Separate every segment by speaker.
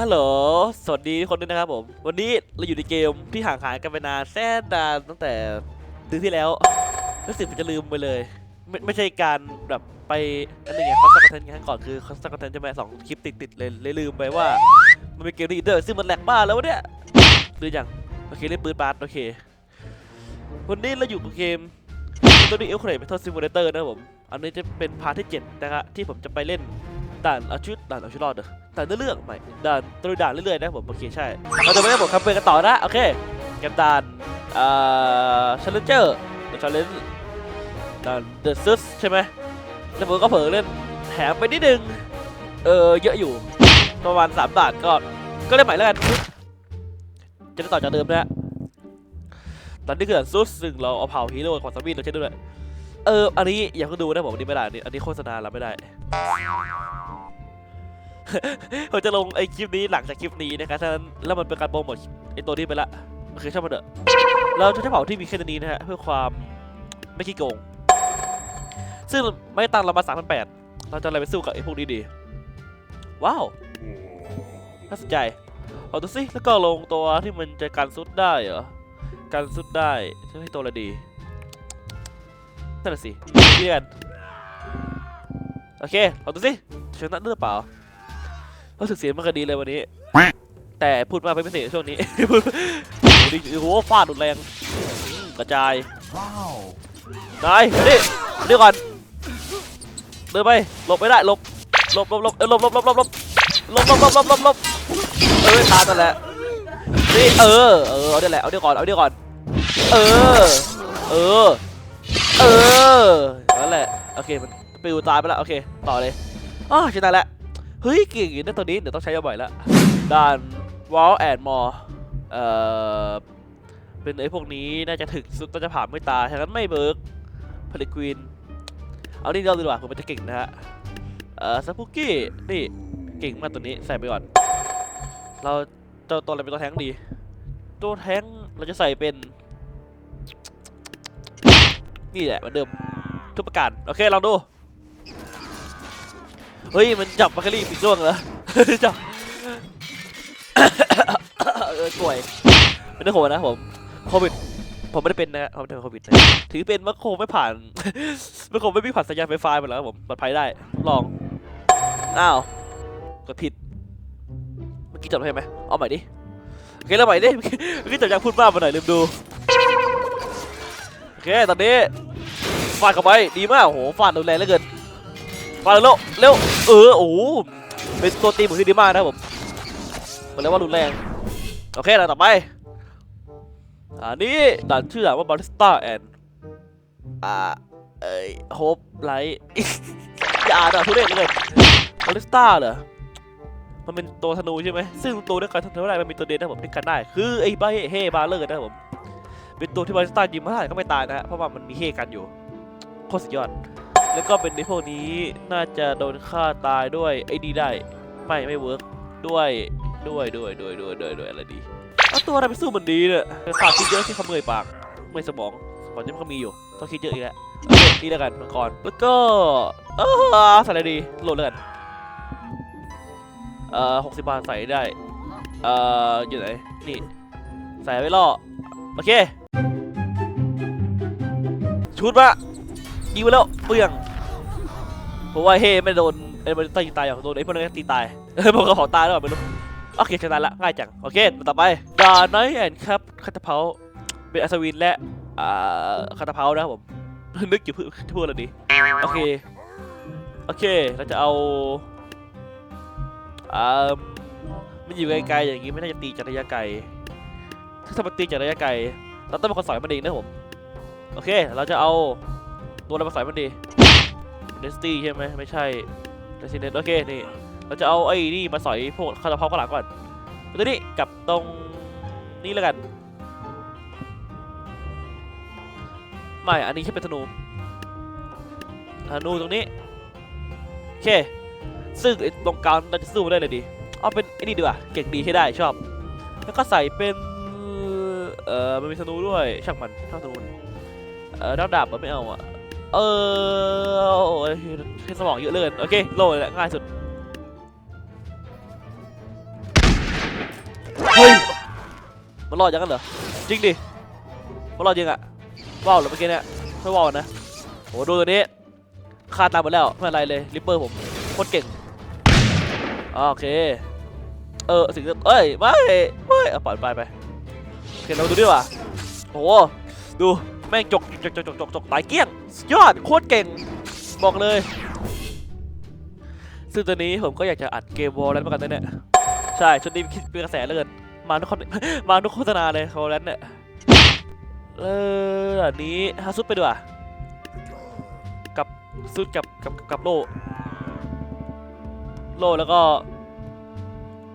Speaker 1: ฮัลโหล สวัสดีทุกคนด้วยนะครับผม วันนี้เราอยู่ในเกมที่ห่างหายกันไปนานแสนนานตั้งแต่เดือนที่แล้วรู้สึกผมจะลืมไปเลย ไม่ไม่ใช่การแบบไปอันนึงไงคอนเทนต์คอนเทนต์ครั้งก่อนคือคอนเทนต์คอนเทนต์ใช่ไหมสองคลิปติดติดๆเลยเลยลืมไปว่า มันเป็นเกมที่อินเตอร์ซึ่งมันแหลกบ้าแล้ววะเนี่ยดูยังโอเคเล่นปืนบาสโอเค วันนี้เราอยู่กับเกมตัวนี้เอลเครดเมทัลซิมูเลเตอร์นะครับผม อันนี้จะเป็นพาร์ทที่ 7 นะครับที่ผมจะไปเล่น ด่านเอาชีวิตด่านเอาชีวิตรอดเด้อด่านเรื่องใหม่ด่านตัวด่านเรื่อยๆนะผมโอเคใช่เราจะไม่ได้บอกคำเปิดกันต่อนะโอเคกันด่านเอ่อชาเลนเจอร์ชาเลนด่านเดอะซิสใช่ไหมแล้วผมก็เผลอเล่นแถมไปนิดนึงเออเยอะอยู่ประมาณ3ด่านก็ก็ได้ใหม่แล้วกันจะได้ต่อจากเดิมนะตอนนี้คือด่านซุสซึ่งเราเอาเผาฮีโร่ของซามีเราใช้ด้วยเอออันนี้อย่าเพิ่งดูนะผมอันนี้ไม่ได้อันนี้โฆษณาเราไม่ได้ ผมจะลงไอ้คลิปนี้หลังจากคลิปนี้นะครับฉะนั้นแล้วมันเป็นการโปรโมทไอตัวนี้ไปละโอเคช่างมันเถอะเราจะใช้เผาที่มีแค่นี้นะฮะเพื่อความไม่ขี้โกง ซึ่งไม่ตังเรามาสามพันแปดเราจะอะไรไปสู้กับไอ้พวกนี้ดี ว้าว น่าสนใจเอาดูสิแล้วก็ลงตัวที่มันจะการซุดได้เหรอการซุดได้จะให้ตัวอะไรดีนั่นนะสิเรียนโอเคเอาดูสิชนะหรือเปล่า รู้สึกเสียงมันก็ดีเลยวันนี้ แต่พูดมากไปไม่เสียช่วงนี้พูดดีโอ้โหฟาดรุนแรงอืมกระจาย
Speaker 2: Wow.
Speaker 1: นายมาดิมาดิก่อนเดินไปหลบไม่ได้หลบหลบหลบหลบเออหลบหลบหลบหลบหลบหลบหลบหลบหลบหลบหลบเออทานนั่นแหละนี่เออเออเอาเดี๋ยวแหละเอาเดี๋ยวก่อนเอาเดี๋ยวก่อนเออเออเออนั่นแหละโอเคมันปิวตายไปแล้วโอเคต่อเลยอ๋อชนะแล้ว เฮ้ยเก่งนะตัวนี้เดี๋ยวต้องใช้บ่อยล้วด่าน wall and more เอ่อเป็นไอ้พวกนี้น่าจะถึกสุดน่าจะผ่านไม่ตายฉะนั้นไม่เบิร์กผลิตควีนเอานี่เราดีกว่าผมมันจะเก่งนะฮะเอ่อซัปุกี้นี่เก่งมากตัวนี้ใส่ไปก่อน เราเจ้าตัวอะไรเป็นตัวแท้งดี ตัวแท้งเราจะใส่เป็น นี่แหละเหมือนเดิมทุกประการโอเคลองดู เฮ้ย มันจับมาคารี่ปีกร่วงเหรอจับเออป่วยไม่ได้โควิดนะผมโควิดผมไม่ได้เป็นนะผมไม่ได้เป็นโควิดนะถือเป็นว่าโคไม่ผ่านม่โคไม่มีผ่านสัญญาณไฟฟ้าไปแล้วผมปลอดภัยได้ลองอ้าวกดผิดเมื่อกี้จับได้ไหมเอาใหม่ดิโอเคแล้วใหม่ดิเมื่อกี้จับยังพูดบ้าไปหน่อยลืมดูโอเคตอนนี้ฟาดเข้าไปดีมากโอ้โหฟาดรุนแรงเหลือเกินฟาดเร็วเร็ว เออโอ้โหเป็นตัวตีหมือที่ดีมากนะครับผมบอกเลยว่ารุนแรงโอเคแล้วต่อไปอันนี้ด่านชื่อด่านว่า Barista and อ่าเอ้ย Hope Light อย่าอ่านอะทุเรศเลย Barista เหรอมันเป็นตัวธนูใช่ไหมซึ่งตัวด้วยกันธนูได้มันมีตัวเด่นนะผมที่กันได้ คือไอ้ใบเฮ่บาเลอร์นะครับผม เป็นตัวที่บาริสต้ายิงมาเท่าไหร่ก็ไม่ตายนะฮะ เพราะว่ามันมีเฮ่กันอยู่ โคตรสุดยอด แล้วก็เป็นในพวกนี้น่าจะโดนฆ่าตายด้วยไอ้ดีได้ ไม่ไม่เวิร์กด้วยด้วยด้วยด้วยด้วยด้วยด้วยอะไรดีเอาตัวอะไรไปสู้มันดีเนี่ยขาดคิดเยอะที่เขาเมื่อยปากเมื่อยสมองสมองยังก็มีอยู่ต้องคิดเยอะอีกแล้วโอเคนี่แล้วกันมังกรแล้วก็เออใส่อะไรดีโหลดแล้วกันเอ่อหกสิบบาทใส่ได้เอ่ออยู่ไหนนี่ใส่ไว้ล่อโอเคชุดมายิงไปแล้วเปลือง ราะว่าเฮ้ไม่โดนไอ้มันตายตายอย่างโดนไอ้พวกนั้นตีตายเออพวกกระเป๋าตายแล้วไม่รู้โอเคชนะละง่ายจัง โอเคต่อไปดาไนท์แอนครับคาตาเพาเป็นอัศวินและอ่าคาตาเพานะครับผมนึกอยู่เพื่อพูดอะไรดีโอเคโอเคเราจะเอาอ่ามันอยู่ไกลๆอย่างงี้ไม่น่าจะตีจากระยะไกลถ้ามันตีจากระยะไกลเราต้องเป็นคนสอยมันเองนะผมโอเค เราจะเอาตัวอะไรมาใส่มันดี เดสตี้ใช่ไหมไม่ใช่เดสติเนโอเคนี่เราจะเอาไอ้นี่มาสอยพวกคาราเพาข้างหลังก่อนตัวนี้กับตรงนี้แล้วกันไม่อันนี้แค่เป็นธนูธนูตรงนี้โอเคซึ่งตรงกลางเราจะสู้มันได้เลยดีเอาเป็นไอ้นี่ดีกว่าเก่งดีใช้ได้ชอบ แล้วก็ใส่เป็นเอ่อมันมีธนูด้วยช่างมันช่างธนูเออดาบดาบมันไม่เอาอะ เออโอ้ยใช้สมองเยอะเลยโอเคโลเลยแหละง่ายสุด เฮ้ย มันรอดย่างนั้นเหรอ จริงดิ มันรอดจริงอะว้าวเหรอเมื่อกี้เนี่ยไม่ว้าวนะโหดูตัวนี้ฆ่าตามหมดแล้วไม่เป็นไรเลยริปเปอร์ผมโคตรเก่งโอเค เออสิ่งที่เอ้ยไม่ไม่เอาปล่อยไปไปโอเคเราดูดีกว่าโอ้โหดูแม่งจกจกจกจกจกจกตายเกลี้ยง ยอดโคตรเก่งบอกเลย ซึ่งตอนนี้ผมก็อยากจะอัดเกมวอลแล้วเหมือนกันนะเนี่ยใช่ชุดนี้คิดเป็นกระแสเลือเกินมาทุกคนมาทุกโฆษณาเลยวอลแล้วเนี่ยเอออันนี้ฮาซุดไปดีกว่ากับซุดกับกับกับโลโลแล้วก็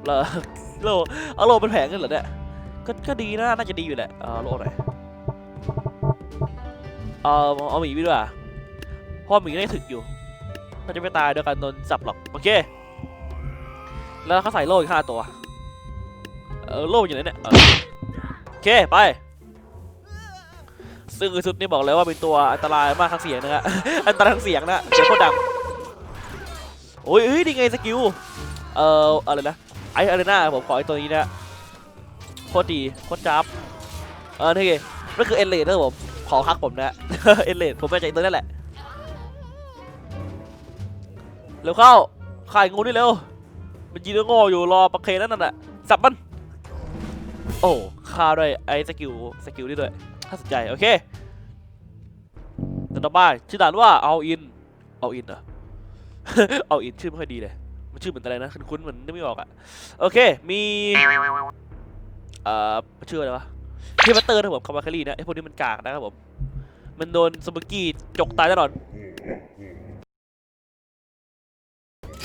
Speaker 1: เหรอโลเอาโลเป็นแผงกันเหรอเนี่ยก็ก็ดีนะน่าจะดีอยู่แหละเอาโลหน่อย เอาเอาหมีไปดีกว่าเพราะหมีได้ถึกอยู่น่าจะไม่ตายด้วยการโดนจับหรอกโอเค แล้วเขาใส่โล่อีกห้าตัวเออโล่อยู่ไหนเนี่ยโอเคไปซึ่งไอ้สุดนี่บอกเลยว่าเป็นตัวอันตรายมากทั้งเสียงนะฮะอันตรายทั้งเสียงนะเสียงโคตรดังโอ้ยเอ้ยนี่ไงสกิลเอ่ออะไรนะไออารีนาผมขอไอตัวนี้นะโคตรดีโคตรจับเออนี่ไงนั่นคือเอเลดนะผม ขอฮักผมนะ เอเลดผมไม่ใจตัวนั่นแหละ เร็วเข้าข่ายงูนี่เร็ว มันยืนโง่อยู่รอประเคนนั่นน่ะสับมัน โอ้ฆ่าด้วยไอ้สกิลสกิลนี่ด้วยถ้าสนใจโอเคต่ต่อไปชื่อด่านว่าเอาอินเอาอินเหรอเอาอินชื่อไม่ค่อยดีเลยมันชื่อเหมือนอะไรนะคุ้นๆเหมือนนึกไม่ออกอะโอเคมีเอ่อชื่ออะไรวะ เทปเตอร์นะผมคาร์มาคารีนะไอพวกนี้มันกากนะครับผม มันโดนสมุกี้จกตายตลอด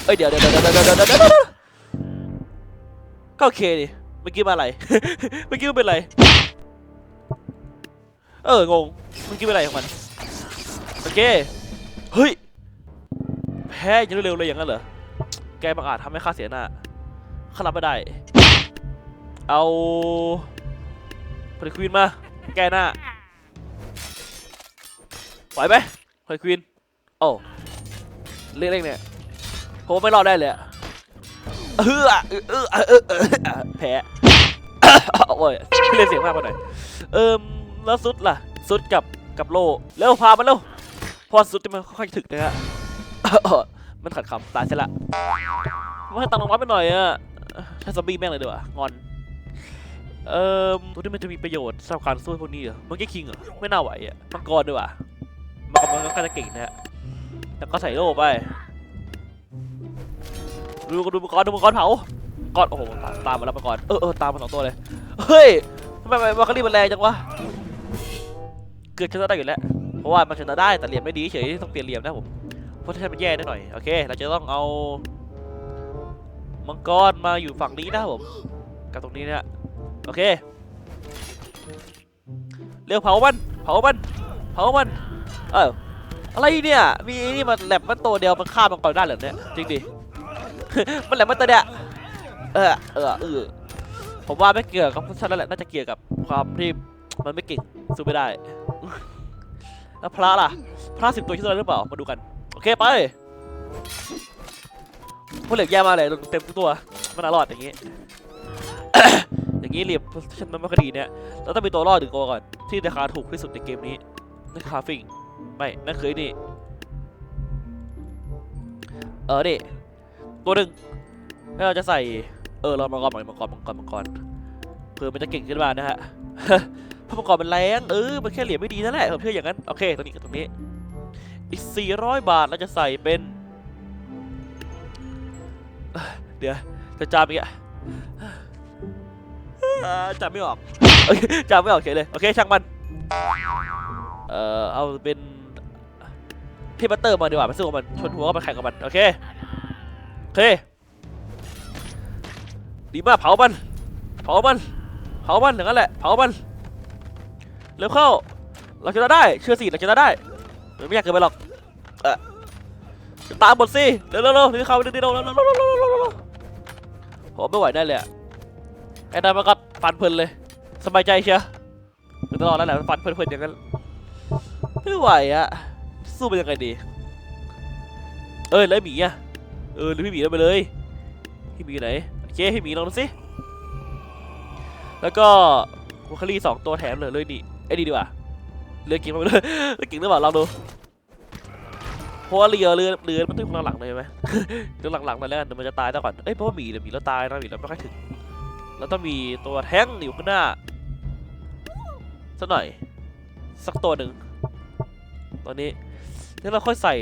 Speaker 1: เอ้ยเดี๋ยวเดี๋ยวเดี๋ยวเดี๋ยวเดี๋ยวเดี๋ยวก็โอเคดิเมื่อกี้มาอะไรเมื่อกี้มันเป็นอะไรเอองงเมื่อกี้เป็นอะไรของมันโอเคเฮ้ยแพ้ยังเร็วเลยอย่างนั้นเหรอแกบังอาจทำให้ข้าเสียหน้าข้ารับไม่ได้ เอา พลควีนมา แกหน้าไหวไหมพลควีนโอ้เล็กๆเนี่ยผมไม่รอดได้เลยอะเออเออเออเออแพ้โอ้ยเล่นเสียงมากไปหน่อยเอิมแล้วซุดล่ะซุดกับกับโลเร็วพามันเร็วพอซุดที่มันค่อยถึกนะฮะมันขัดคำตายซะละว่าให้ตังค์น้องไปหน่อยอะใช้ซอมบี้แม่งเลยดีกว่างอน เอ่อตัวนี้มันจะมีประโยชน์สำหรับการสู้พวกนี้เหรอมันแค่คิงเหรอไม่น่าไหวอะมังกรดีกว่ามังกรมันก็จะเก่งนะฮะแล้วก็ใส่โล่ไปดูดูมังกรดูมังกรเผาก่อนโอ้โหตามมาแล้วมังกรเออเออตามมาสองตัวเลยเฮ้ยทำไมมังกรนี่มันแรงจังวะเกือบชนะได้อยู่แล้วเพราะว่ามันชนะได้แต่เหลี่ยมไม่ดีเฉยต้องเปลี่ยนเหลี่ยมนะผมเพราะถ้ามันแย่นิดหน่อยโอเค เราจะต้องเอามังกรมาอยู่ฝั่งนี้นะผมกับตรงนี้นะ โอเค เร็วเผามัน เผามัน เผามัน เอออะไรเนี่ย มีนี่มันแหลมมันตัวเดียวมันฆ่ามังกรได้เหรอเนี่ย จริงดิ มันแหลมมันตัวเดียวเออ เออเออผมว่าไม่เกี่ยวกับพวกฉันแล้วแหละ น่าจะเกี่ยวกับความที่มันไม่เก่งสู้ไม่ได้ แล้วพระล่ะ พระสิบตัวที่ตัวหรือเปล่า มาดูกัน โอเคไปพวกเหล็กแย่มากเลยเต็มทุกตัว มันน่ารอดอย่างงี้ อย่างงี้เหลี่ยมฉันมันม่ค่อยดีเนี่ยเราต้องมีตัวรอดถึงตัวก่อนที่ราคาถูกที่สุดในเกมนี้นั่นคือคาฟิงไม่นั่นคือนี่เออนี่ตัวหนึ่งแล้เราจะใส่เออเรามังกรมังกรมังกรมังกรเผื่อมันจะเก่งขึ้นมานะฮะเพราะมังกรมันแรงเออมันแค่เหลี่ยมไม่ดีนั่นแหละผมเชื่ออย่างนั้นโอเคตรงนี้กับตรงนี้อีก 400 บาทเราจะใส่เป็น เดี๋ยวจะจำอีกอะ จับไม่ออกจับไม่ออกเฉยเลยโอเคช่างมันเอ่อเอาเป็นพี่บตเตอร์มาดีกว่ามันสู้กับมันชนหัวกับมัแข่งกับมันโอเคโอเคดีมากเผามันเผามันเผามันอย่างนั้นแหละเผามันเร็วเข้า เราชนะได้เชื่อสิเราชนะได้ไม่อยากเกินไปหรอกเออตามหมดสิเร็วๆๆนี่เข้าเร็วๆๆๆๆๆผมไม่ไหวได้เลยไอ้นายมากัด ฟันเพลินเลย สบายใจเชียวถึงตลอดแล้วแหละมันฟันเพลินๆอย่างนั้นไม่ไหวอะสู้เป็นยังไงดี เอ้ยแล้วหมีอะเออหรือพี่หมีเอาไปเลยพี่หมีไหนโอเคพี่หมีลองดูสิแล้วก็วอคารีสองตัวแถมเลยเลยนี่ไอ้นี่ดีกว่าเรือกิ่งมาเลยเรือกิ่งหรือเปล่าลองดูเพราะว่าเรือเรือเรือมันต้องอยู่ข้างหลังเลยไหมเดี๋ยวหลังๆหน่อยแล้วกันมันจะตายซะก่อนเอ้ยเพราะว่าหมีเดี๋ยวหมีเราตายนะหมีเราไม่ค่อยถึง เราต้องมีตัวแท้งอยู่ข้างหน้าสักหน่อย สักตัวหนึ่งตอนนี้แล้วเราค่อยใส่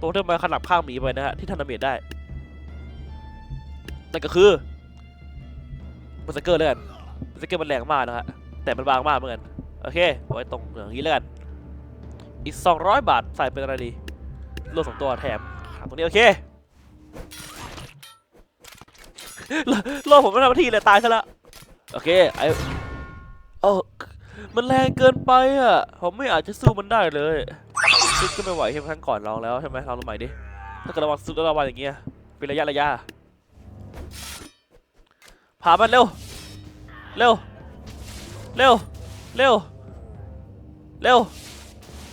Speaker 1: ตัวที่มาขนาบข้างหมีไปนะฮะที่ทันเมจได้นั่นก็คือมันสเกอร์แล้วกันมันสเกอร์มันแรงมากนะฮะแต่มันบางมากเหมือนกันโอเคเอาไว้ตรงอย่างนี้แล้วกันอีก 200 บาทใส่เป็นอะไรดีโลสองตัวแถมตรงนี้โอเค โลโลผมไม่ทำหน้าที่เลยตายซะแล้วโอเคไอเออมันแรงเกินไปอะ ผมไม่อาจจะสู้มันได้เลยซุดก็ไม่ไหวใช่ไหมครั้งก่อนลองแล้วใช่ไหมลองใหม่ดิ ถ้าเกิดระวังซุดแล้วระวังอย่างเงี้ย เป็นระยะระยะพามันเร็ว เร็ว เร็ว เร็ว เร็ว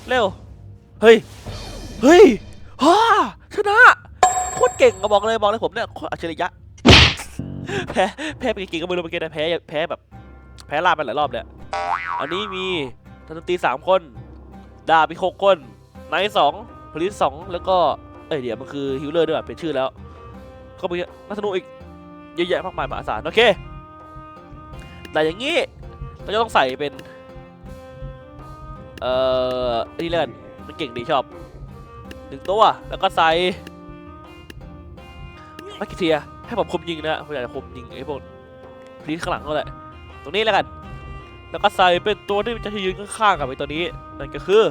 Speaker 1: เร็ว เฮ้ย เฮ้ยฮ่าชนะ โคตรเก่งอะบอกเลยบอกเลยผมเนี่ยโคตรอัจฉริยะ แพ้แพ้ไปกี่ก็ไม่รู้เมื่อกี้นะแพ้แพ้แบบ แพ้ลาบไปหลายรอบเลยอันนี้มีทันตีสามคนดาบอีกหกคนไนท์สองพลิสสองแล้วก็เอ้ยเดี๋ยวมันคือฮิลเลอร์ด้วยเป็นชื่อแล้ว ก็มีนักธนูอีกเยอะแยะมากมายมหาศาลโอเค แต่อย่างนี้เราจะต้องใส่เป็น เอ่ออันนี้เล่นมันเก่งดีชอบหนึ่งตัวแล้วก็ใส่มากิเทีย ให้ผมคมยิงนะผมอยากจะคมยิงไอ้พวกพลีข้างหลังก็แหละ ตรงนี้แล้วกัน แล้วก็ใส่เป็นตัวที่จะยืนข้างๆกับไอ้ตัวนี้ นั่นก็คือ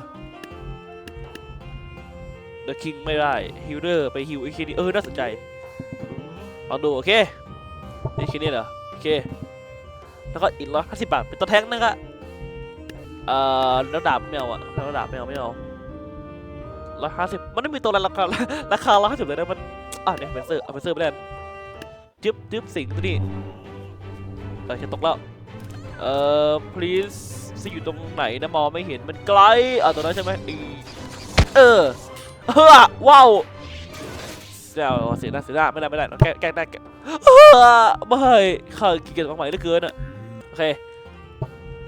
Speaker 1: The King ไม่ได้ฮิลเลอร์ไปฮิลไอ้คีนี่เออน่าสนใจลองดูโอเคนี่คีนี่เหรอโอเค แล้วก็อีกร้อยห้าสิบบาทเป็นตัวแท้งนึงอะเอ่อแล้วดาบไม่เอาอะแล้วดาบไม่เอาไม่เอาร้อยห้าสิบมันไม่มีตัวละไราคาราคาร้อยห้าสิบเลยนะมันอะเนี่ยเฟนเซอร์เอาเฟนเซอร์ไปเล่น จึ๊บจึ๊บสิงตัวนี้เออจะตกแล้วเอ่อ please ซิอยู่ตรงไหนนะมองไม่เห็นมันไกลอะตัวนั้นใช่ไหมอีเออเออว้าวเสียเสียหน้าเสียหน้าไม่ได้ไม่ได้เราแก้แก้ได้แก้เออไม่ข้าขี้เกียจมากใหม่เหลือเกินอะโอเค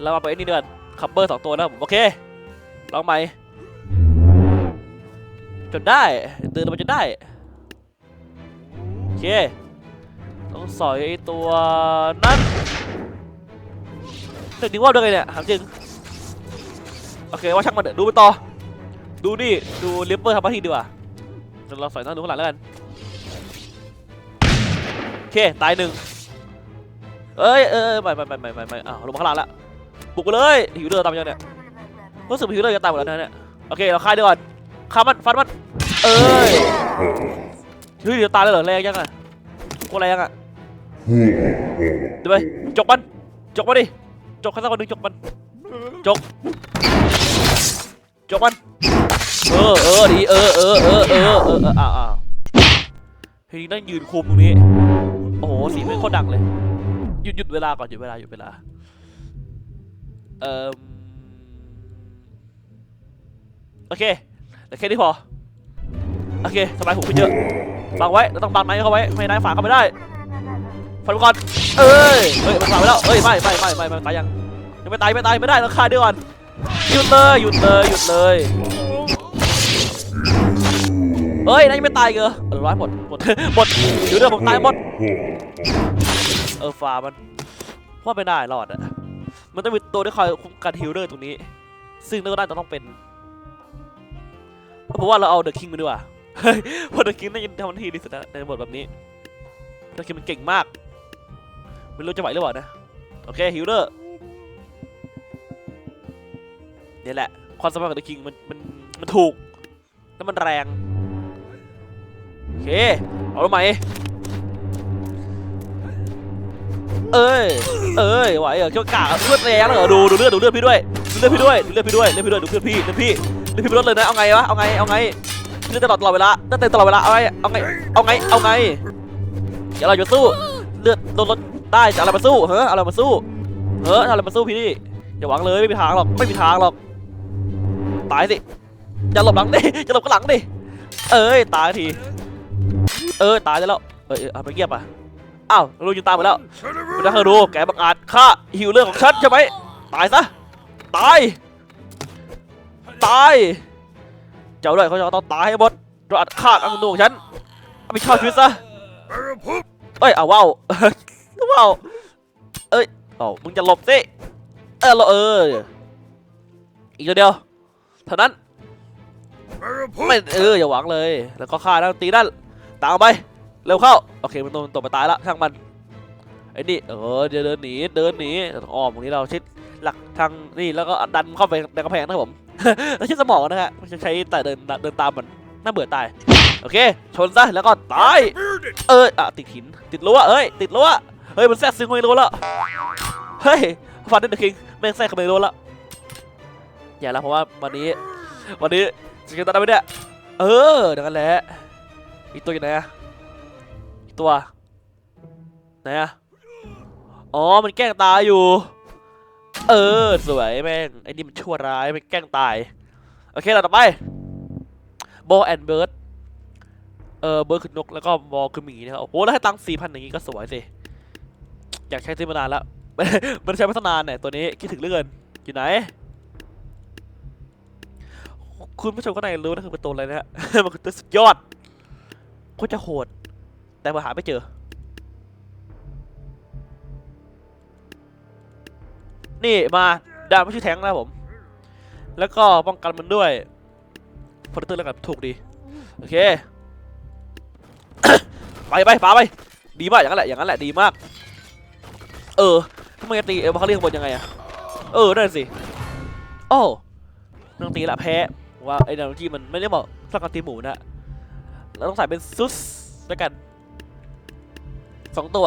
Speaker 1: เรามาไปนี่เดือนคัพเบอร์สองตัวนะผมโอเคลองใหม่จนได้เดินมาจนได้โอเค ต้องสอยไอตัวนั้นเฮ้ยนึกว่าด้วยไงเนี่ยถามจริงโอเคว่าช่างมันเถอะดูไปต่อ ดูนี่ดูลิปเปอร์ทำหน้าที่ดีกว่าเดี๋ยวเราสอยหน้าดูข้างหลังแล้วกันโอเคตายหนึ่งเอ้ยเอ้ยไม่ไม่ไม่ไม่ไม่ไม่อ้าวลงมาข้างหล่างละบุกไปเลยหิวเดือดตามยังเนี่ยรู้สึกหิวเดือดจะตายหมดแล้วนะเนี่ยโอเคเราฆ่าดีก่อนฆ่ามันฟันมันเอ้ยเฮ้ยเดี๋ยวตายเลยเหรอแรงยังอะโคตรแรงอะ เดี๋ยวไปจกมันจกมันดิจกใครสักคนหนึงจกมันจกจกมันเออเออดีเออเออเออเออเอออออ้าวอ้าวเฮ้ยนั่งยืนคุมตรงนี้ โอ้โหสีไม่งโคตรดังเลยหยุดหยุดเวลาก่อนหยุดเวลาหยุดเวลาเอ่อโอเคแต่แค่นี้พอโอเคสบายหูขึ้นเยอะบังไว้เราต้องบังไนท์เขาไว้ไม้ไนฝาเข้าไม่ได้ ฟันก่อนเอ้ยเฮ้ยมันฝ่าไปแล้วเอ้ยไม่ไม่ไม่ไม่ไม่ตายยังยังไม่ตายไม่ตายไม่ได้เราฆ่าเดียก่อนหยุดเลยหยุดเลยหยุดเลยเฮ้ยนายยังไม่ตายเกอเออร้อยหมดหมดหมดอยู่เรื่องผมตายหมดเออฝ่ามันว่าไม่ได้รอดอะมันต้องมีตัวที่คอยคุ้มกันฮิลเลอร์ตรงนี้ ซึ่งน่าจะต้องเป็นเพราะว่าเราเอาเดอะคิงมาดีกว่าเฮ้ยพอเดอะคิงน่าจะทำหน้าที่ดีสุดนะในบทแบบนี้เดอะคิงมันเก่งมาก ไม่รู้จะไหวหรือเปล่านะ โอเคฮิลเลอร์เนี่ยแหละ ความสามารถของเดอะคิงมันมันมันถูก แล้วมันแรง โอเค เอาลงไหมเอ้ย เอ้ย ไหวเหรอเกี่ยวกาเลือดแรงเหรอ ดู ดูเลือด ดูเลือดพี่ด้วย ดูเลือดพี่ด้วย ดูเลือดพี่ด้วย เลือดพี่ด้วย ดูเลือดพี่ เลือดพี่ เลือดพี่ลดเลยนะ เอาไงวะ เอาไง เอาไง เลือดตลอดตลอดเวลาเลือดเต็มตลอดเวลา เอาไง เอาไง เอาไง เอาไง เดี๋ยวเราจะสู้ เลือดโดนลด ได้จะอะไรมาสู้เฮ้ออะไรมาสู้เฮ้ออะไรมาสู้พี่อย่าหวังเลยไม่มีทางหรอกไม่มีทางหรอกตายสิอย่าหลบหลังดิอย่าหลบข้างหลังดิเอ้ยตายทีเออตายแล้วเอ้ยเอาไปเงียบอะอ้าวลูกยิงตามไปแล้วม่ได้เคยดูแกบังอาจฆ่าหิวเรื่องของฉันใช่ไหมตายซะตายตายเจ้าด้วยเขาจะต้องตายให้หมดเราอัดฆ่าอังนูของฉันเอาไปเข้าชีวิตซะเอ้ยเอาว้าว ว้าวเอ้ยเอ้ามึงจะหลบสิเออเราเอออีกตัวเดียวเท่านั้นไม่เอออย่าหวังเลย แล้วก็ฆ่าแล้วตีนั่นตามไปเร็วเข้าโอเคมันตกตกไปตายละช่างมันไอ้นี่เออเดี๋ยวเดินหนีเดินหนีอ้อมตรงนี้เราชิดหลักทางนี่แล้วก็ดันเข้าไปในกำแพงนะครับผมแล้วชิดสมองนะฮะจะใช้แต่เดินเดินตามมันน่าเบื่อตายโอเค ชนซะแล้วก็ตายเอออะติดหินติดรั้วเอ้ยติดรั้ว เฮ้ยมันแทรกซึงเข้าไปในรั้วแล้วเฮ้ยฟันเดนเดอร์คิงแม่งแทรกเข้าไปในรั้วแล้วอย่าละเพราะว่าวันนี้ วันนี้จะเกิดอะไรไปเนี่ยเออเดี๋ยวกันแหละอีกตัวอยู่ไหนอะอีกตัวไหนอะอ๋อมันแกล้งตายอยู่ เออสวยแม่งไอ้นี่มันชั่วร้ายมันแกล้งตายโอเคเราต่อไปบอแอนเบิร์ดเออเบิร์ดคือนกแล้วก็บอคือหมีนะครับโอ้โหแล้วให้ตังค์สี่พันอย่างงี้ก็สวยสิ อยากใช้ซื้อมานานแล้ว มันใช้พัฒนานเนี่ยตัวนี้คิดถึงเหลือเกินอยู่ไหน คุณผู้ชมก็น่าจะรู้นะคือเป็นตัวอะไรนะฮะมันคือตัวสุดยอดโคตรจะโหด แต่มาหาไม่เจอ นี่มาดาบไม่ใช่แทงนะผม แล้วก็ป้องกันมันด้วยพอร์เตอร์แล้วกันถูกดี โอเค ไปไปปาไป ดีมากอย่างนั้นแหละ อย่างนั้นแหละ ดีมาก เออทำไมตีเออเขาเรียกข้างบนยังไงอะเออนั่นสิโอ้ต้องตีละแพ้ว่าไอ้ดาวจีมันไม่ได้เหมาะสำหรับการตีหมูนะเราต้องใส่เป็นซุสด้วยกันสองตัว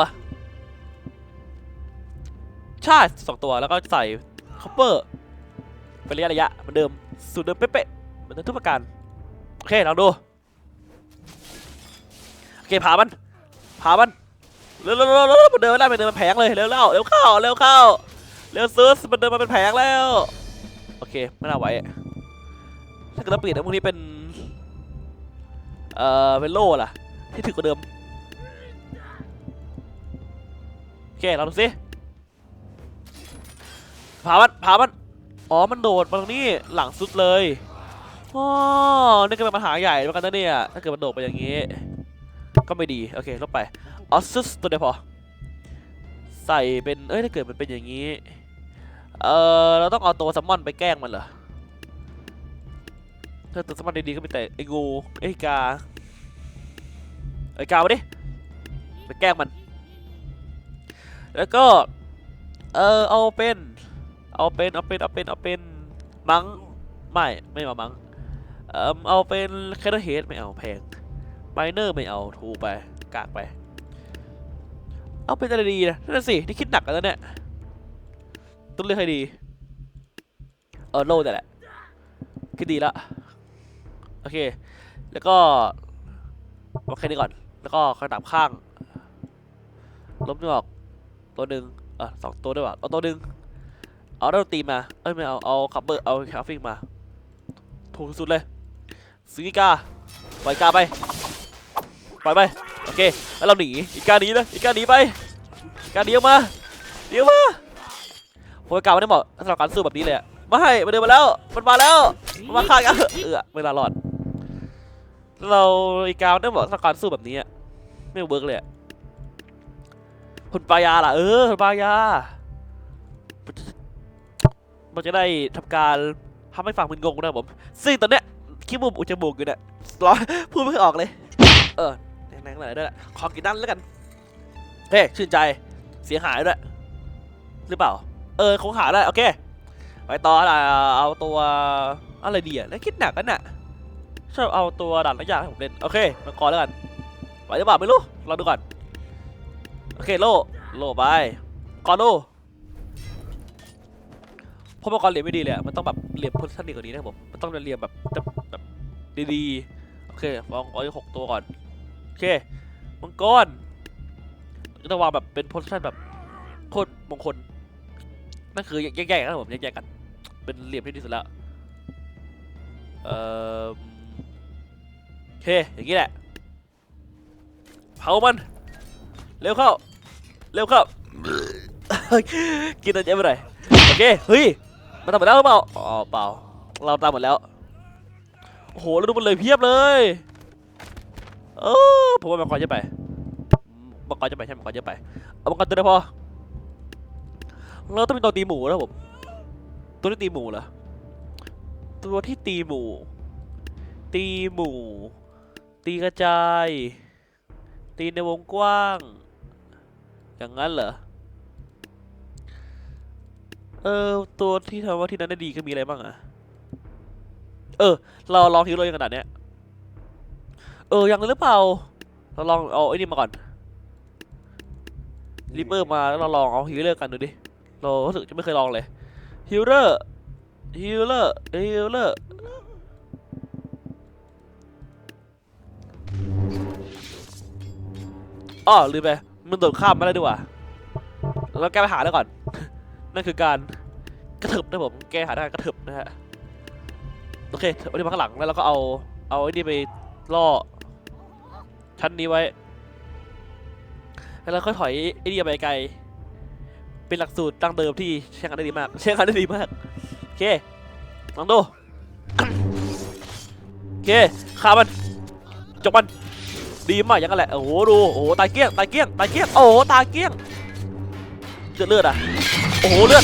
Speaker 1: ใช่สองตัวแล้วก็ใส่คอปเปอร์เป็นระยะระยะเหมือนเดิมสูตรเดิมเป๊ะๆเหมือนทุกประการโอเคลองดูโอเคผามันผามัน เร็วเร็วเร็วเร็วมันเดินไม่ได้มันเดินมาแผงเลยเร็วเร็วเร็วเข้าเร็วเข้าเร็วซุสมันเดินมาเป็นแผงแล้วโอเคไม่น่าไหวถ้าเกิดเราเปลี่ยนนพวกนี้เป็นเอ่อเป็นโล่ล่ะ ที่ถึกกว่าเดิมโอเคเราดูสิผามันผามันอ๋อมันโดดมาตรงนี้หลังสุดเลยอ๋อนี่ก็เป็นปัญหาใหญ่เหมือนกันนะเนี่ยถ้าเกิดมันโดดไปอย่างนี้ก็ไม่ดี โอเคลบไป ออสซุสตัวเดียวพอ ใส่เป็นเอ้ยถ้าเกิดมันเป็นอย่างนี้ เออเราต้องเอาตัวซัมมอนไปแกล้งมันเหรอถ้าตัวสมัครดีๆก็มีแต่ไอ้งูไอ้กาไอ้กามาดิไปแกล้งมัน แล้วก็ เออเอาเป็น เอาเป็นเอาเป็นเอาเป็นเอาเป็นมังไม่ไม่เอามังเออเอาเป็นแคทเธอร์เฮดไม่เอาแพงไมเนอร์ไม่เอาถูไปกากไป เอาเป็นอะไรดีนะนั่นสินี่คิดหนักกันแล้วเนี่ยต้องเลือกให้ดี เออโล่แต่แหละคิดดีละโอเค แล้วก็โอเคนี้ก่อน แล้วก็ขนาบข้างล้มนึกออก ตัวหนึ่งอะสองตัวด้วยว่ะเอาตัวหนึ่งเอาดนตรีมา เอ้ยไม่เอา เอาคัพเบอร์ เอาคาฟิงมา ถูกสุดเลยซื้ออีกาปล่อยกาไป ปล่อยไป โอเคแล้วเราหนีอีกาหนีเลยอีกาหนีไปอีกาหนีออกมาหนีออกมาโอ้กาไม่ได้เหมาะสำหรับการสู้แบบนี้เลยอะไม่มันเดินมาแล้วมันมาแล้วมันมาฆ่ากันเออเวลารอด เราอีกาวได้บอกสการสู้แบบนี้อะไม่เวิร์กเลยอะคนปายาล่ะเออคนปายามันจะได้ทำการทำให้ฟังมึนงงนะผมซึ่งตอนเนี้ยขี้มูกอุจจมูกอยู่เนี่ยร้อยพูดไม่ออกเลย เออ แรงๆหนด้วยขอกินนั่นแล้วกันเฮ้ยชื่นใจเสียหายด้วยหรือเปล่า เออคงหาได้โอเคไปต่ออะเอาตัวอะไรดีอะแล้วคิดหนักกันน่ะชอบเอาตัวด่านระยะให้ผมเล่นโอเคมังกรแล้วกันไหวหรือเปล่าไม่รู้เราดูก่อนโอเคโล่โล่ไปกอนโล่พราะมังกรเหลี่ยมไม่ดีเลยมันต้องแบบเหลี่ยมโพสิชันดีกว่านี้นะผมมันต้องเหลี่ยมแบบแบบดีๆโอเควางเอาหกตัวก่อน เคมังกรต้องวางแบบเป็นโพสชันแบบโคตรมงคลนั่นคือแยกๆกันะครับผมแยกๆกัน เป็นเหลี่ยมที่ดีสุดแล้วเออโอเคอย่างนี้แหละเผามัน เร็วเข้า เร็วครับกินอะไรเจ๊ไปหน่อยโอเค เฮ้ย มันทำหมดแล้วหรือเปล่า อ๋อ เปล่า เราตามหมดแล้ว โอ้โห แล้วดูมันเลยเพียบเลย เออผมว่ามังกรจะไปมังกรจะไปใช่มังกรจะไปเอามังกรตัวเดียวพอเราต้องเป็นตัวตีหมูแล้วผมตัวที่ตีหมูเหรอตัวที่ตีหมู ตีหมู ตีกระจาย ตีในวงกว้าง อย่างนั้นเหรอเออตัวที่ทำว่าที่นั้นได้ดีก็มีอะไรบ้างอะเออ เราลองฮิวเลยขนาดเนี้ย เออ ยังเลยหรือเปล่า เราลองเอาไอ้นี่มาก่อนริปเปอร์มาแล้วเราลองเอาฮิวเลอร์กันดูดิ เรารู้สึกจะไม่เคยลองเลยฮิลเลอร์ฮิลเลอร์ฮิลเลอร์อ๋อลืมไป มันโดดข้ามมาได้ด้วยว่ะเราแก้ปัญหาแล้วก่อน นั่นคือการกระเถิบนะผม แก้หาได้กระเถิบนะฮะ โอเคเอาไว้มาข้างหลังแล้วเราก็เอา เอาไอ้นี่ไปล่อ ชั้นนี้ไว้ แล้วเราค่อยถอยไอ้นี่ไปไกล เป็นหลักสูตรดั้งเดิมที่ใช้งานได้ดีมากใช้งานได้ดีมาก โอเคลองดู โอเคฆ่ามัน จบมัน ดีมากอย่างนั้นแหละ โอ้โห ดู โอ้โห ตายเกลี้ยง ตายเกลี้ยง ตายเกลี้ยง โอ้โห ตายเกลี้ยง เลือดเลือดอะ โอ้โห เลือด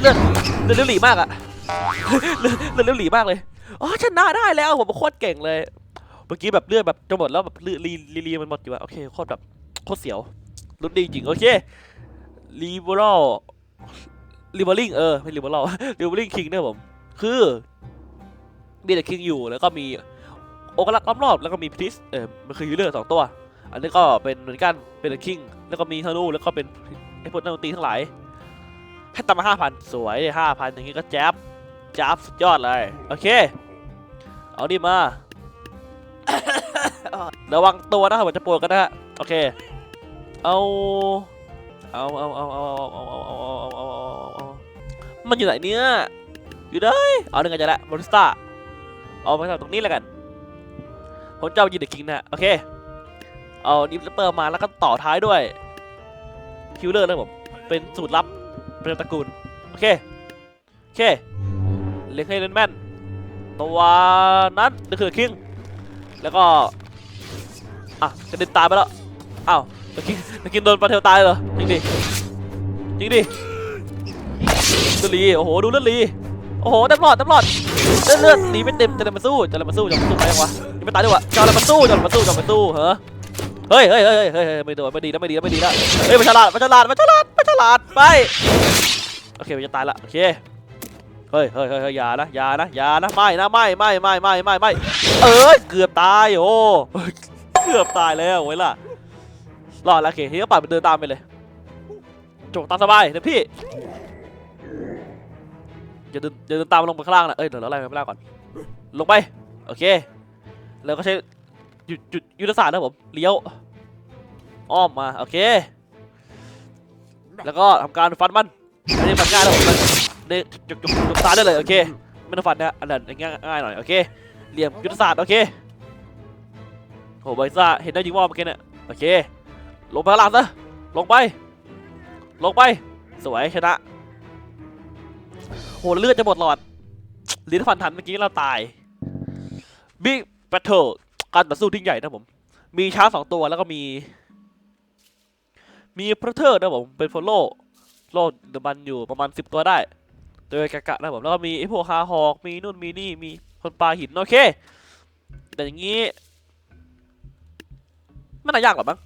Speaker 1: เลือด เลือดเลือดหลีมากอะ เลือดเลือดเลือดหลีมากเลย อ๋อ ชนะได้แล้วผมโคตรเก่งเลย เมื่อกี้แบบเลือดแบบจะหมดแล้วแบบเลือดรีรีรีมันหมดอยู่อะโอเคโคตรแบบโคตรเสียวรุนดีจริงโอเครีเบอรัลรีเบอริงเออไม่รีเบอรัลรีเบอริงคิงเนี่ยผมคือมีแต่คิงอยู่แล้วก็มีโอกลักล้อมรอบแล้วก็มีพริสเออมันคือยูเลอร์สองตัว อันนี้ก็เป็นเหมือนกันเป็นคิงแล้วก็มีธนูแล้วก็เป็นไอ้พวกนักดนตรีทั้งหลายให้ตามมาห้าพันสวยห้าพันอย่างงี้ก็แจ๊บจ๊บสุดยอดเลย โอเค เอานี่มา ระวังตัวนะครับผมจะปวดกันนะฮะโอเค เอาเอาเอาเอาเอาเอาเอาเอาเอาเอาเอาเอามันอยู่ไหนเนี่ยอยู่ได้เอาหนึ่งกันจะละบริสต้าเอาไปทำตรงนี้แล้วกันผมจะเอายินเดอะคิงนะฮะโอเคเอานิฟเลเปอร์มาแล้วก็ต่อท้ายด้วยคิวเลอร์นะผมเป็นสูตรลับเป็นตระกูลโอเคโอเคเล็งให้เล่นแม่นตัวนั้นนี่คือคิง แล้วก็อะกระเด็นตายไปแล้วอ้าวตะกินตะกินโดนปลาเทลตายเหรอจริงดิจริงดิเลือดลีโอ้โหดูเลือดลีโอ้โหเต็มหลอดเต็มหลอดเลือดเลือดหนีไม่เต็มจะเลยมาสู้จะเลยมาสู้จะมาสู้ไปยังวะยังไม่ตายด้วยวะจะเลยมาสู้จะเลยมาสู้จะมาสู้เหรอเฮ้ยเฮ้ยเฮ้ยเฮ้ยเฮ้ยไม่โดนไม่ดีแล้วไม่ดีแล้วไม่ดีแล้วเฮ้ยมันฉลาดมันฉลาดมันฉลาดมันฉลาดไปโอเคมันจะตายละโอเค เฮ้ยเฮ้ยเฮ้ยอย่านะอย่านะอย่านะไม่นะไม่ไม่ไม่ไม่ไม่ไม่เอ้ยเกือบตายโอ้เกือบตายแล้วเว้ยล่ะรอดแล้วโอเคทีนี้ก็ปล่อยมันเดินตามไปเลยจกตามสบายเดี๋ยวพี่อย่าเดินอย่าเดินตามมันลงไปข้างล่างนะเอ้ยเดี๋ยวเราไล่มันไปข้างล่างก่อนลงไปโอเค แล้วก็ใช้หยุดหยุดยุทธศาสตร์นะผมเลี้ยวอ้อมมาโอเค แล้วก็ทำการฟันมันอันนี้ฟันง่ายนะผม มันเนี่ยจุกจุกจุกตาได้เลยโอเคไม่ต้องฟันนะอันนั้นง่ายง่ายหน่อยโอเคเหลี่ยมยุทธศาสตร์โอเคโหไบซ่าเห็นได้ยิงว่าเมื่อกี้เนี่ยโอเคลงไปข้างล่างซะลงไป ลงไป สวยชนะโหเลือดจะหมดหลอดลิ้นฟันทันเมื่อกี้เราตายบิ๊กแบทเทิลการต่อสู้ที่ใหญ่นะผม มีช้างสองตัวแล้วก็มี มีพระเทอร์นะผม เป็นโฟโล่โลดเดมันอยู่ประมาณสิบตัวได้ โดยกะกะนะผมแล้วก็มีไอ้พวกฮาฮอกมีนู่นมีนี่มีคนปลาหินโอเค แต่อย่างนี้ไม่น่ายากหรอกมั้ง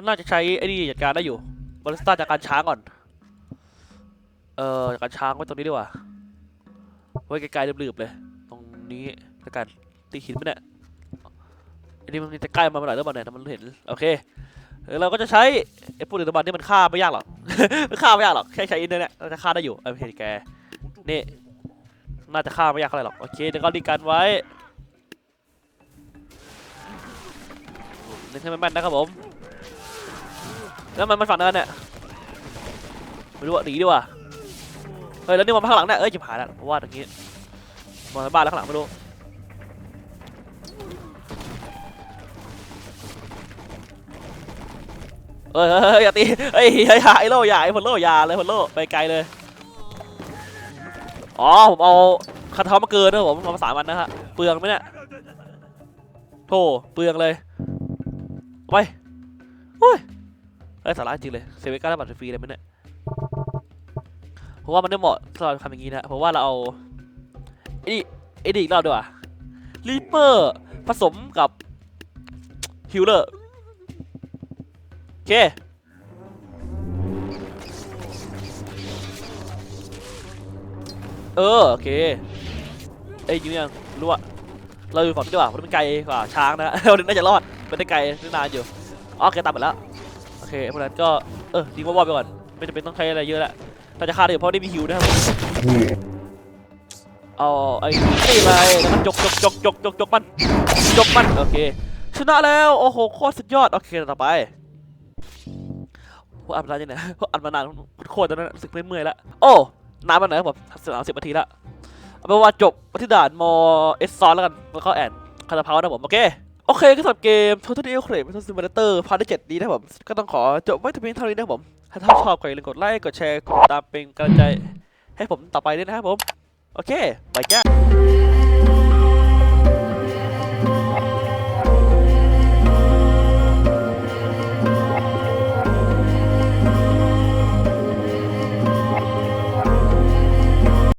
Speaker 1: นน่าจะใช้ไอ้นี่จัดการได้อยู่บริสต้าจากการช้างก่อน เอ่อจากการช้างไว้ตรงนี้ดีกว่า ไว้ไกลๆลืบๆเลย ตรงนี้แล้วกันตีหินไปเนี่ยอันนี้มันจะใกล้มาเมื่อไหร่หรือเปล่าเนี่ยแต่มันเห็น โอเค เดี๋ยวเราก็จะใช้ไอ้พวกเดือดบันนี่มันฆ่าไม่ยากหรอก มันฆ่าไม่ยากหรอกแค่ใช้อินเทอร์เน็ตเราจะฆ่าได้อยู่เออเห็นแกนี่น่าจะฆ่าไม่ยากเท่าไหร่หรอกโอเคเดี๋ยวก็รีกันไว้นึกให้มันแม่นนะครับผมแล้วมันมันฝั่งนั้นเนี่ยไม่รู้อะหนีดีกว่าเฮ้ยแล้วนี่มันมาข้างหลังเนี่ยเอ้ยจิบหายแล้วเพราะว่าตะกี้มาบ้านแล้วข้างหลังไม่รู้ เอ้ยเฮ้ยเฮ้ยอย่าตีเฮ้ยอย่าอย่ไอ้โลอย่าไอ้พลโลอย่าเลยพลโลไปไกลเลย อ๋อผมเอาคาทามาเกินนะผมมาสามวันนะฮะเปลืองไหมเนี่ยโธ่เปลืองเลยไปโอ้ยไร้สาระจริงเลยเซเว่นก้าได้บัตรฟรีเลยไหมเนี่ยเพราะว่ามันไม่เหมาะสำหรับทำอย่างนี้นะเพราะว่าเราเอาไอ้นี่ไอ้นี่อีกรอบดีกว่ารีเปอร์ผสมกับฮิลเลอร์ เค เออ โอเค เอ้ยยิงยังรู้อะเราอยู่ฝั่งนี้ดีกว่ามันเป็นไกลกว่าช้างนะเราน่าจะรอดไม่ได้ไกลนานอยู่อ๋อโอเคตามหมดแล้วโอเคเพราะนั้นก็เออยิงวอบๆไปก่อนไม่จำเป็นต้องใช้อะไรเยอะละถ้าจะฆ่าได้เพราะได้มีฮิวนะครับเอาไอ้นี่ไปแล้วมันจกจกจกจกจกจกมันจกมันโอเคชนะแล้วโอ้โหโคตรสุดยอดโอเคต่อไป พวกอัดมานานยังไงพวกอัดมานานโคตรตอนนั้นรู้สึกเมื่อยๆแล้ว โอ้นานมาไหนครับผมสามสิบนาทีละเอาเป็นว่าจบมาที่ด่านมอเอสซอนแล้วกัน แล้วก็แอนคาราพาวนะผม โอเค โอเค ก็สำหรับเกม Total Eclipse Battle Simulator พาร์ทที่7นี้นะบผม ก็ต้องขอจบไว้แต่เพียงเท่านี้นะบผม ถ้าท่านชอบก็อย่าลืมกดไลค์ กดแชร์ กดติดตามเป็นกำลังใจให้ผมต่อไปด้วยนะครับผม โอเคบายจ้า